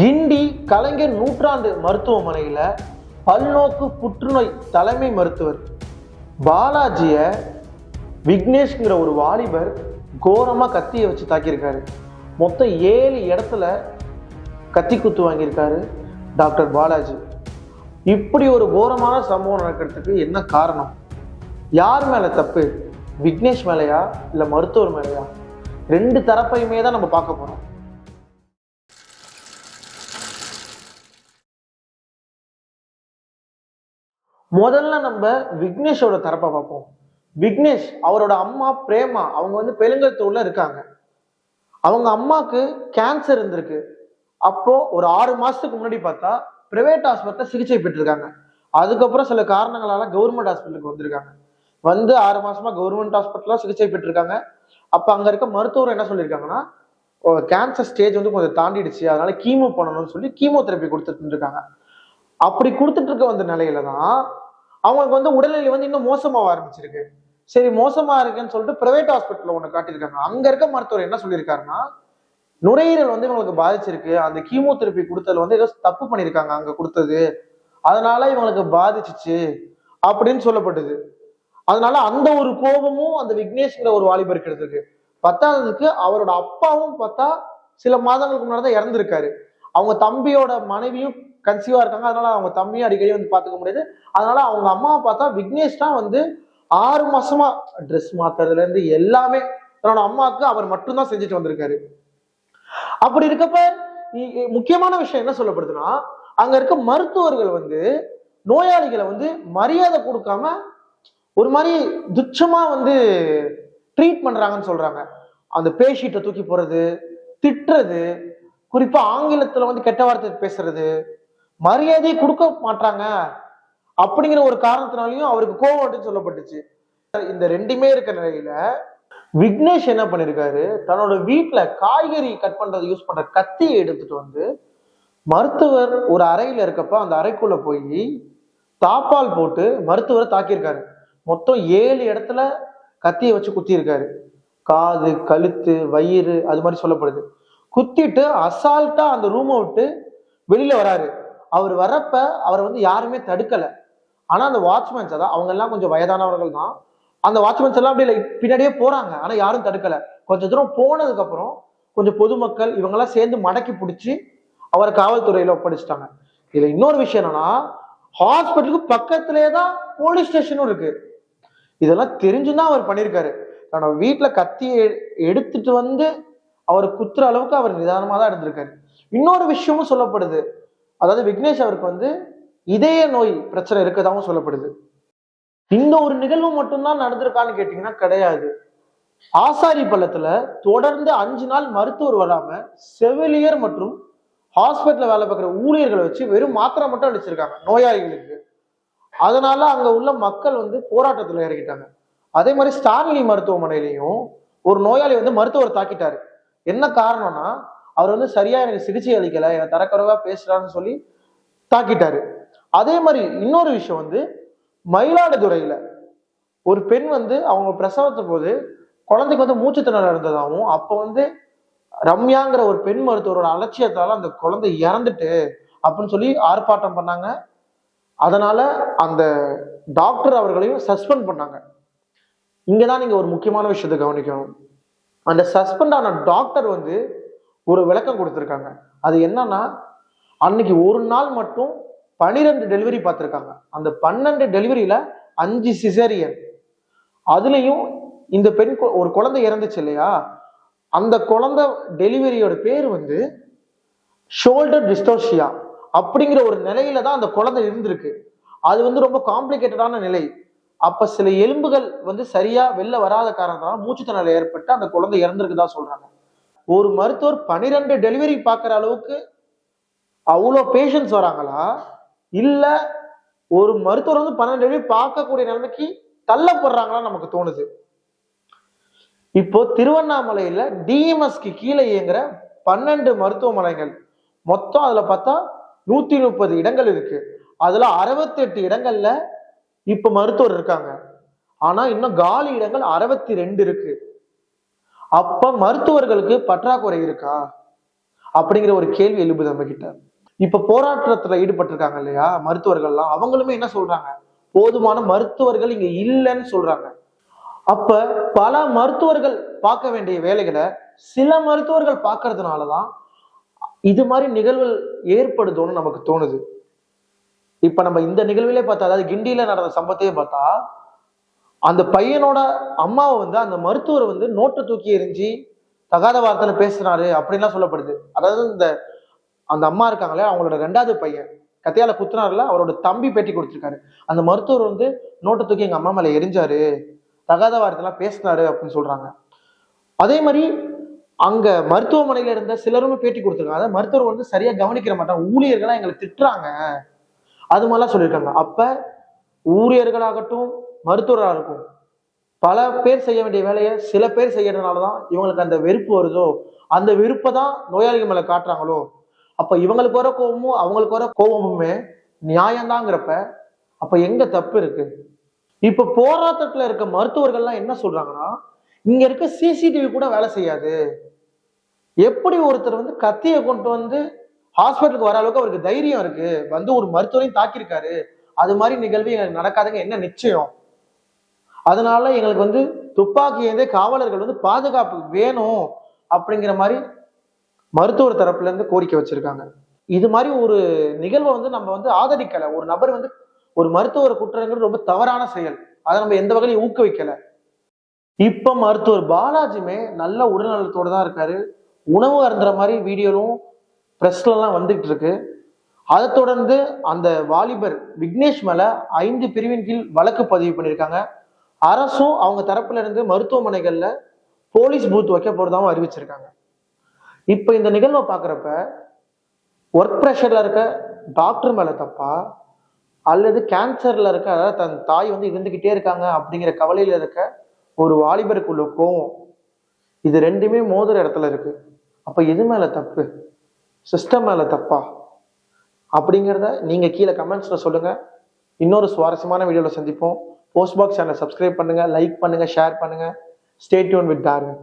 கிண்டி கலைஞர் நூற்றாண்டு மருத்துவமனையில் பல்நோக்கு புற்றுநோய் தலைமை மருத்துவர். பாலாஜிய விக்னேஷ்ங்கிற ஒரு வாலிபர் கோரமாக கத்தியை வச்சு தாக்கியிருக்காரு. மொத்தம் ஏழு இடத்துல கத்தி குத்து வாங்கியிருக்காரு டாக்டர் பாலாஜி. இப்படி ஒரு கோரமான சம்பவம் நடக்கிறதுக்கு என்ன காரணம்? யார் மேலே தப்பு? விக்னேஷ் மேலையா? இல்லை மருத்துவர் மேலையா? ரெண்டு தரப்பையுமே தான் நம்ம பார்க்க போகிறோம் முதல்ல நம்ம விக்னேஷோட தரப்பை பார்ப்போம். விக்னேஷ் அவரோட அம்மா பிரேமா அவங்க வந்து பெருங்கல்தூர்ல இருக்காங்க. அவங்க அம்மாவுக்கு கேன்சர் இருந்திருக்கு. அப்போ ஒரு ஆறு மாசத்துக்கு முன்னாடி பார்த்தா பிரைவேட் ஹாஸ்பிட்டல் சிகிச்சை பெற்றிருக்காங்க. அதுக்கப்புறம் சில காரணங்களால கவர்மெண்ட் ஹாஸ்பிட்டலுக்கு வந்திருக்காங்க. வந்து ஆறு மாசமா கவர்மெண்ட் ஹாஸ்பிட்டல்ல சிகிச்சை பெற்றிருக்காங்க. அப்ப அங்க இருக்க மருத்துவர் என்ன சொல்லியிருக்காங்கன்னா கேன்சர் ஸ்டேஜ் வந்து கொஞ்சம் தாண்டிடுச்சு. அதனால கீமோ பண்ணணும்னு சொல்லி கீமோ தெரப்பி கொடுத்துட்டு இருக்காங்க அப்படி கொடுத்துட்டு இருக்க வந்த நிலையில தான் அவங்களுக்கு வந்து உடல்நிலை வந்து இன்னும் மோசமாக ஆரம்பிச்சிருக்கு. சரி மோசமா இருக்குன்னு சொல்லிட்டு பிரைவேட் ஹாஸ்பிட்டல் ஒன்று காட்டியிருக்காங்க. அங்க இருக்க மருத்துவர் என்ன சொல்லியிருக்காருன்னா நுரையீரல் வந்து இவங்களுக்கு பாதிச்சிருக்கு. அந்த கீமோ தெரப்பி கொடுத்ததுல வந்து ஏதோ தப்பு பண்ணியிருக்காங்க அங்க கொடுத்தது. அதனால இவங்களுக்கு பாதிச்சிச்சு அப்படின்னு சொல்லப்பட்டது. அதனால அந்த ஒரு கோபமும் அந்த விக்னேஷ்ங்கிற ஒரு வாலிபருக்கு எடுத்திருக்கு பத்தாததுக்கு அவரோட அப்பாவும் பார்த்தா சில மாதங்களுக்கு முன்னாடி தான் இறந்திருக்காரு. அவங்க தம்பியோட மனைவியும் கன்சீவாக இருக்காங்க. அதனால அவங்க தம்பியும் அடிக்கடி வந்து பார்த்துக்க முடியாது. அதனால அவங்க அம்மாவை பார்த்தா விக்னேஷ் தான் வந்து ஆறு மாசமா ட்ரெஸ் மாத்துறதுல இருந்து எல்லாமே தன்னோட அம்மாவுக்கு அவர் மட்டும்தான் செஞ்சுட்டு வந்திருக்காரு. அப்படி இருக்கப்ப இ- முக்கியமான விஷயம் என்ன சொல்லப்படுதுன்னா அங்க இருக்க மருத்துவர்கள் வந்து நோயாளிகளை வந்து மரியாதை கொடுக்காம ஒரு மாதிரி துச்சமா வந்து ட்ரீட் பண்றாங்கன்னு சொல்றாங்க. அந்த பேஷீட்டை தூக்கி போறது திட்டுறது குறிப்பா ஆங்கிலத்துல வந்து கெட்ட வார்த்தை பேசுறது மரியாதையை கொடுக்க மாட்டாங்க. அப்படிங்கிற ஒரு காரணத்தினாலையும் அவருக்கு கோவம் சொல்லப்பட்டுச்சு. இந்த ரெண்டுமே இருக்க நிலையில விக்னேஷ் என்ன பண்ணிருக்காரு? தன்னோட வீட்டுல காய்கறி கட் பண்றது யூஸ் பண்ற கத்தியை எடுத்துட்டு வந்து மருத்துவர் ஒரு அறையில இருக்கப்ப அந்த அறைக்குள்ள போய் தாப்பால் போட்டு மருத்துவரை தாக்கியிருக்காரு. மொத்தம் ஏழு இடத்துல கத்தியை வச்சு குத்தியிருக்காரு. காது கழுத்து வயிறு அது மாதிரி சொல்லப்படுது. குத்திட்டு அசால்ட்டா அந்த ரூமை விட்டு வெளியில வராரு. அவர் வரப்ப அவரை வந்து யாருமே தடுக்கல. ஆனா அந்த வாட்ச்மேன்ஸ் அதான் அவங்க எல்லாம் கொஞ்சம் வயதானவர்கள் தான். அந்த வாட்ச்மேன்ஸ் எல்லாம் அப்படி பின்னாடியே போறாங்க. ஆனா யாரும் தடுக்கல. கொஞ்ச தூரம் போனதுக்கு அப்புறம் கொஞ்சம் பொதுமக்கள் இவங்கெல்லாம் சேர்ந்து மடக்கி பிடிச்சி அவரை காவல்துறையில ஒப்படைச்சிட்டாங்க. இதுல இன்னொரு விஷயம் என்னன்னா ஹாஸ்பிட்டலுக்கு பக்கத்திலே தான் போலீஸ் ஸ்டேஷனும் இருக்கு. இதெல்லாம் தெரிஞ்சுதான் அவர் பண்ணியிருக்காரு. தன்னோட வீட்டுல கத்தியை எடுத்துட்டு வந்து அவர் குத்துற அளவுக்கு அவர் நிதானமா தான் இருந்திருக்காரு. இன்னொரு விஷயமும் சொல்லப்படுது. அதாவது விக்னேஷ் அவருக்கு வந்து இதய நோய் பிரச்சனை இருக்கதாகவும் சொல்லப்படுது. இந்த ஒரு நிகழ்வு மட்டும்தான் நடந்திருக்கான்னு கேட்டீங்கன்னா கிடையாது. ஆசாரி பள்ளத்துல தொடர்ந்து அஞ்சு நாள் மருத்துவர் வராம செவிலியர் மற்றும் ஹாஸ்பிட்டல் வேலை பார்க்குற ஊழியர்களை வச்சு வெறும் மாத்திரை மட்டும் அடிச்சிருக்காங்க நோயாளிகளுக்கு. அதனால அங்க உள்ள மக்கள் வந்து போராட்டத்துல இறங்கிட்டாங்க. அதே மாதிரி ஸ்டான்லி மருத்துவமனையிலையும் ஒரு நோயாளி வந்து மருத்துவர் தாக்கிட்டாரு. என்ன காரணம்னா அவர் வந்து சரியா எனக்கு சிகிச்சை அளிக்கல எனக்கு தரக்குறைவா பேசுறாருன்னு சொல்லி தாக்கிட்டாரு. அதே மாதிரி இன்னொரு விஷயம் வந்து மயிலாடுதுறையில ஒரு பெண் வந்து அவங்க பிரசவத்த போது குழந்தைக்கு வந்து மூச்சு இருந்ததாகவும் அப்போ வந்து ரம்யாங்கிற ஒரு பெண் மருத்துவரோட அலட்சியத்தால அந்த குழந்தை இறந்துட்டு அப்படின்னு சொல்லி ஆர்ப்பாட்டம் பண்ணாங்க. அதனால அந்த டாக்டர் அவர்களையும் சஸ்பெண்ட் பண்ணாங்க. இங்கதான் நீங்க ஒரு முக்கியமான விஷயத்தை கவனிக்கணும். அந்த சஸ்பெண்ட் ஆன டாக்டர் வந்து ஒரு விளக்கம் கொடுத்துருக்காங்க. அது என்னன்னா அன்னைக்கு ஒரு நாள் மட்டும் பன்னிரெண்டு டெலிவரி பார்த்துருக்காங்க. அந்த பன்னெண்டு டெலிவரியில அஞ்சு சிசேரியன் அதுலேயும் இந்த பெண் ஒரு குழந்தை இறந்துச்சு இல்லையா? அந்த குழந்தை டெலிவரியோட பேர் வந்து ஷோல்டர் டிஸ்டோஷியா அப்படிங்கிற ஒரு நிலையில தான் அந்த குழந்தை இருந்திருக்கு. அது வந்து ரொம்ப காம்ப்ளிகேட்டடான நிலை. அப்ப சில எலும்புகள் வந்து சரியா வெளில வராத காரணத்தினால மூச்சுத்திணறல் ஏற்பட்டு அந்த குழந்தை இறந்திருக்குதா சொல்றாங்க. ஒரு மருத்துவர் பனிரெண்டு டெலிவரி பார்க்குற அளவுக்கு அவ்வளோ பேஷண்ட்ஸ் வராங்களா? இல்லை ஒரு மருத்துவர் வந்து பன்னெண்டு டெலிவரி பார்க்கக்கூடிய நிலைமைக்கு தள்ளப்படுறாங்களா நமக்கு தோணுது. இப்போ திருவண்ணாமலையில் டிஎம்எஸ்க்கு கீழே இயங்குற பன்னெண்டு மருத்துவமனைகள். மொத்தம் அதில் பார்த்தா நூற்றி முப்பது இடங்கள் இருக்கு. அதில் அறுபத்தெட்டு இடங்களில் இப்போ மருத்துவர் இருக்காங்க. ஆனால் இன்னும் காலி இடங்கள் அறுபத்தி ரெண்டு இருக்குது அப்ப மருத்துவர்களுக்கு பற்றாக்குறை இருக்கா? அப்படிங்கிற ஒரு கேள்வி எழுப்புது நம்ம கிட்ட இப்ப போராட்டத்துல ஈடுபட்டிருக்காங்க இல்லையா மருத்துவர்கள்லாம் அவங்களுமே என்ன சொல்றாங்க? போதுமான மருத்துவர்கள் இங்க இல்லைன்னு சொல்றாங்க. அப்ப பல மருத்துவர்கள் பார்க்க வேண்டிய வேலைகளை சில மருத்துவர்கள் பார்க்கறதுனாலதான் இது மாதிரி நிகழ்வுகள் ஏற்படுதோன்னு நமக்கு தோணுது. இப்ப நம்ம இந்த நிகழ்விலே பார்த்தா அதாவது கிண்டியில நடந்த சம்பவத்தையே பார்த்தா அந்த பையனோட அம்மாவை வந்து அந்த மருத்துவர் வந்து நோட்டை தூக்கி எரிஞ்சு தகாத வார்த்தையில பேசுறாரு அப்படின்லாம் சொல்லப்படுது. அதாவது இந்த அந்த அம்மா இருக்காங்களே அவங்களோட ரெண்டாவது பையன் கத்தையால குத்துனார்ல அவரோட தம்பி பேட்டி கொடுத்துருக்காரு. அந்த மருத்துவர் வந்து நோட்டை தூக்கி எங்க அம்மா மேல எரிஞ்சாரு தகாத வார்த்தைலாம் பேசினாரு அப்படின்னு சொல்றாங்க. அதே மாதிரி அங்க மருத்துவமனையில இருந்த சிலருமே பேட்டி கொடுத்துருக்காங்க. அதாவது மருத்துவர் வந்து சரியா கவனிக்கிற மாட்டாங்க. ஊழியர்களா எங்களை திட்டுறாங்க. அது மாதிரிலாம் சொல்லியிருக்காங்க. அப்ப ஊழியர்களாகட்டும் மருத்துவராக இருக்கும். பல பேர் செய்ய வேண்டிய வேலையை சில பேர் செய்யறதுனால தான் இவங்களுக்கு அந்த வெறுப்பு வருதோ? அந்த வெறுப்பை தான் நோயாளிகள் மேலே காட்டுறாங்களோ? அப்போ இவங்களுக்கு வர கோபமும் அவங்களுக்கு வர கோபமுமே நியாயம்தாங்கிறப்ப அப்போ எங்க தப்பு இருக்கு? இப்போ போராட்டத்தில் இருக்க மருத்துவர்கள்லாம் என்ன சொல்றாங்கன்னா இங்கே இருக்க சிசிடிவி கூட வேலை செய்யாது. எப்படி ஒருத்தர் வந்து கத்தியை கொண்டு வந்து ஹாஸ்பிட்டலுக்கு வர அளவுக்கு அவருக்கு தைரியம் இருக்கு? வந்து ஒரு மருத்துவரையும் தாக்கியிருக்காரு. அது மாதிரி நிகழ்வு எங்களுக்கு நடக்காதுங்க. என்ன நிச்சயம்? அதனால எங்களுக்கு வந்து துப்பாக்கி ஏந்தே காவலர்கள் வந்து பாதுகாப்பு வேணும் அப்படிங்கிற மாதிரி மருத்துவர் தரப்புல இருந்து கோரிக்கை வச்சிருக்காங்க. இது மாதிரி ஒரு நிகழ்வை வந்து நம்ம வந்து ஆதரிக்கல. ஒரு நபர் வந்து ஒரு மருத்துவர் குற்றங்கிறது ரொம்ப தவறான செயல். அதை நம்ம எந்த வகையிலும் ஊக்குவிக்கல. இப்ப மருத்துவர் பாலாஜிமே நல்ல உடல்நலத்தோட தான் இருக்காரு. உணவு அருந்துற மாதிரி வீடியோவும் பிரஸ்ல எல்லாம் வந்துகிட்டு இருக்கு. அதை தொடர்ந்து அந்த வாலிபர் விக்னேஷ் மேல ஐந்து பிரிவின் கீழ் வழக்கு பதிவு பண்ணியிருக்காங்க. அரசும் அவங்க தரப்புல இருந்து மருத்துவமனைகள்ல போலீஸ் பூத் வைக்க போறதாகவும் அறிவிச்சிருக்காங்க. இப்ப இந்த நிகழ்வை பாக்குறப்ப ஒர்க் ப்ரெஷர்ல இருக்க டாக்டர் மேல தப்பா? அல்லது கேன்சர்ல இருக்க அதாவது தன் தாய் வந்து இருந்துகிட்டே இருக்காங்க அப்படிங்கிற கவலையில இருக்க ஒரு வாலிபருக்குள்ள கோவம் இது ரெண்டுமே மோதுற இடத்துல இருக்கு. அப்ப எது மேல தப்பு? சிஸ்டம் மேல தப்பா? அப்படிங்கிறத நீங்க கீழே கமெண்ட்ஸ்ல சொல்லுங்க. இன்னொரு சுவாரஸ்யமான வீடியோவில் சந்திப்போம். போஸ்ட் பாக்ஸ் சேனலை சப்ஸ்கிரைப் பண்ணுங்கள் லைக் பண்ணுங்கள் ஷேர் பண்ணுங்கள் ஸ்டேட்யூன் வித் டார்வின்